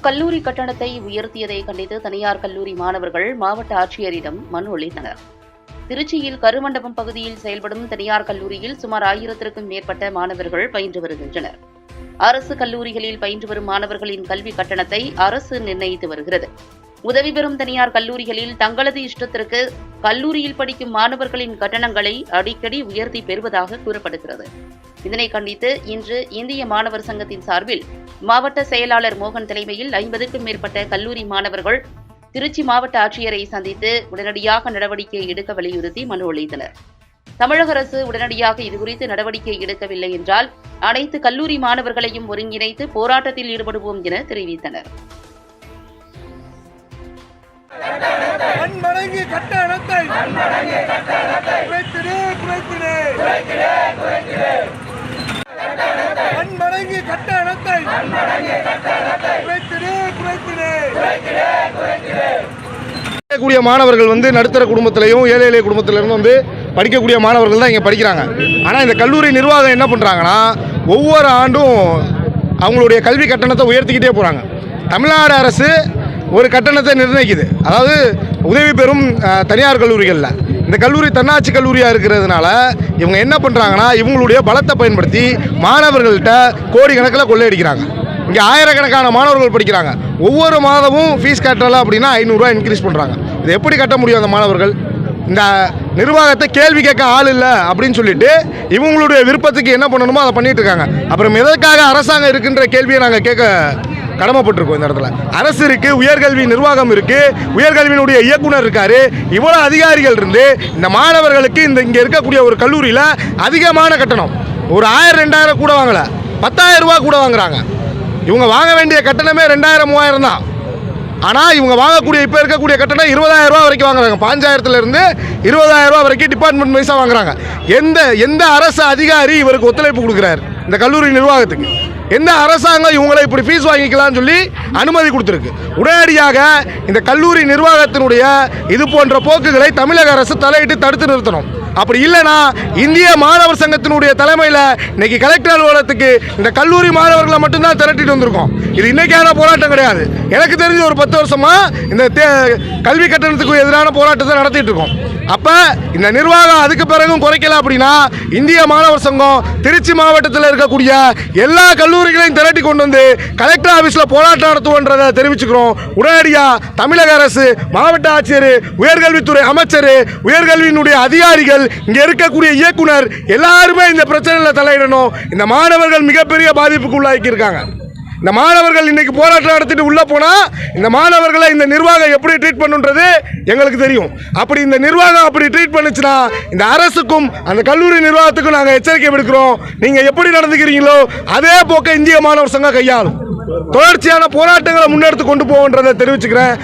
கல்லூரி கட்டணத்தை உயர்த்தியதை கண்டித்து தனியார் கல்லூரி மாணவர்கள் மாவட்ட ஆட்சியரிடம் மனு அளித்தனர். திருச்சியில் கருமண்டபம் பகுதியில் செயல்படும் தனியார் கல்லூரியில் சுமார் ஆயிரத்திற்கும் மேற்பட்ட மாணவர்கள் பயின்று வருகின்றனர். அரசு கல்லூரிகளில் பயின்று வரும் மாணவர்களின் கல்வி கட்டணத்தை அரசு நிர்ணயித்து வருகிறது. உதவி பெறும் தனியார் கல்லூரிகளில் தங்களது இஷ்டத்திற்கு கல்லூரியில் படிக்கும் மாணவர்களின் கட்டணங்களை அடிக்கடி உயர்த்தி பெறுவதாக கூறப்படுகிறது. இதனை கண்டித்து இன்று இந்திய மாணவர் சங்கத்தின் சார்பில் மாவட்ட செயலாளர் மோகன் தலைமையில் ஐம்பதுக்கும் மேற்பட்ட கல்லூரி மாணவர்கள் திருச்சி மாவட்ட ஆட்சியரை சந்தித்து உடனடியாக நடவடிக்கை எடுக்க வலியுறுத்தி மனு அளித்தனர். தமிழக அரசு உடனடியாக இதுகுறித்து நடவடிக்கை எடுக்கவில்லை என்றால் அனைத்து கல்லூரி மாணவர்களையும் ஒருங்கிணைத்து போராட்டத்தில் ஈடுபடுவோம் என தெரிவித்தனர். பன்மடங்கு கட்டணத்தை குறைத்திடு குறைத்திடு. பன்மடங்கு கட்டணத்தை குறைத்திடு குறைத்திடு. படிக்கக்கூடிய மாணவர்கள் வந்து நடுத்தர குடும்பத்திலையும் ஏழை எளிய குடும்பத்திலிருந்து வந்து படிக்கக்கூடிய மாணவர்கள் தான் இங்கே படிக்கிறாங்க. ஆனால் இந்த கல்லூரி நிர்வாகம் என்ன பண்ணுறாங்கன்னா ஒவ்வொரு ஆண்டும் அவங்களுடைய கல்வி கட்டணத்தை உயர்த்திக்கிட்டே போகிறாங்க தமிழ்நாடு அரசு ஒரு கட்டணத்தை நிர்ணயிக்குது. அதாவது உதவி பெறும் தனியார் கல்லூரிகளில். இந்த கல்லூரி தன்னாட்சி கல்லூரியாக இருக்கிறதுனால இவங்க என்ன பண்ணுறாங்கன்னா இவங்களுடைய பலத்தை பயன்படுத்தி மாணவர்கள்ட்ட கோடிக்கணக்கில் கொள்ளையடிக்கிறாங்க. இங்கே ஆயிரக்கணக்கான மாணவர்கள் படிக்கிறாங்க. ஒவ்வொரு மாதமும் ஃபீஸ் கட்டலை அப்படின்னா ஐநூறுரூவா இன்க்ரீஸ் பண்ணுறாங்க இது எப்படி கட்ட முடியும் அந்த மாணவர்கள்? இந்த நிர்வாகத்தை கேள்வி கேட்க ஆள் இல்லை அப்படின்னு சொல்லிட்டு இவங்களுடைய விருப்பத்துக்கு என்ன பண்ணணுமோ அதை பண்ணிட்டு இருக்காங்க. அப்புறம் எதற்காக அரசாங்கம் இருக்குன்ற கேள்வியை நாங்கள் கேட்க கடமைப்பட்டிருக்கோம் இந்த இடத்துல. அரசு இருக்குது உயர்கல்வி நிர்வாகம் இருக்குது உயர்கல்வியினுடைய இயக்குனர் இருக்கார். இவ்வளோ அதிகாரிகள் இருந்து இந்த மாணவர்களுக்கு இந்த இங்கே இருக்கக்கூடிய ஒரு கல்லூரியில் அதிகமான கட்டணம். ஒரு ஆயிரம் ரெண்டாயிரம் கூட வாங்கலை. பத்தாயிரம் ரூபா கூட வாங்குறாங்க. இவங்க வாங்க வேண்டிய கட்டணமே ரெண்டாயிரம் மூவாயிரம் தான். ஆனால் இவங்க வாங்கக்கூடிய இப்போ இருக்கக்கூடிய கட்டணம் இருபதாயிரம் ரூபா வரைக்கும் வாங்குறாங்க. பாஞ்சாயிரத்துலேருந்து இருபதாயிரம் ரூபா வரைக்கும் டிபார்ட்மெண்ட் வைஸாக வாங்குறாங்க. எந்த எந்த அரசு அதிகாரி இவருக்கு ஒத்துழைப்பு கொடுக்குறாரு? இந்த கல்லூரி நிர்வாகத்துக்கு. எந்த அரசாங்கம் இவங்களை இப்படி ஃபீஸ் வாங்கிக்கலாம்னு சொல்லி அனுமதி கொடுத்துருக்கு. உடனடியாக இந்த கல்லூரி நிர்வாகத்தினுடைய இது போன்ற போக்குகளை தமிழக அரசு தலையிட்டு தடுத்து நிறுத்தணும். அப்படி இல்லைன்னா இந்திய மாணவர் சங்கத்தினுடைய தலைமையில் இன்னைக்கு கலெக்டர் அலுவலகத்துக்கு இந்த கல்லூரி மாணவர்களை மட்டும்தான் திரட்டிட்டு வந்திருக்கோம். இது இன்னைக்கான போராட்டம் கிடையாது. எனக்கு தெரிஞ்ச ஒரு பத்து வருஷமா இந்த தே- கல்வி கட்டணத்துக்கு எதிரான போராட்டத்தை நடத்திட்டு இருக்கோம். அப்போ இந்த நிர்வாகம் அதுக்கு பிறகும் குறைக்கல அப்படின்னா இந்திய மாணவர் சங்கம் திருச்சி மாவட்டத்தில் இருக்கக்கூடிய எல்லா கல்லூரிகளையும் திரட்டி கொண்டு வந்து கலெக்டர் ஆஃபீஸில் போராட்டம் நடத்துவோன்றதை தெரிவிச்சுக்கிறோம். உடனடியாக தமிழக அரசு மாவட்ட ஆட்சியர் உயர்கல்வித்துறை அமைச்சர் உயர்கல்வியினுடைய அதிகாரிகள் இங்கே இருக்கக்கூடிய இயக்குனர் எல்லாருமே இந்த பிரச்சனையில் தலையிடணும். இந்த மாணவர்கள் மிகப்பெரிய பாதிப்புக்கு உள்ளாக்கி இருக்காங்க இந்த மாணவர்கள் இன்னைக்கு போராட்டம் நடத்திட்டு உள்ள போனா இந்த மாணவர்களை இந்த நிர்வாகம் எப்படி ட்ரீட் பண்ணுன்றது எங்களுக்கு தெரியும். அப்படி இந்த நிர்வாகம் அப்படி ட்ரீட் பண்ணுச்சுன்னா இந்த அரசுக்கும் அந்த கல்லூரி நிர்வாகத்துக்கும் நாங்கள் எச்சரிக்கை விடுக்கிறோம். நீங்க எப்படி நடந்துக்கிறீங்களோ அதே போக்க இந்திய மாணவர் சங்கம் கையாளும். தொடர்ச்சியான போராட்டங்களை முன்னெடுத்து கொண்டு போவோன்றதை தெரிவிச்சுக்கிறேன்.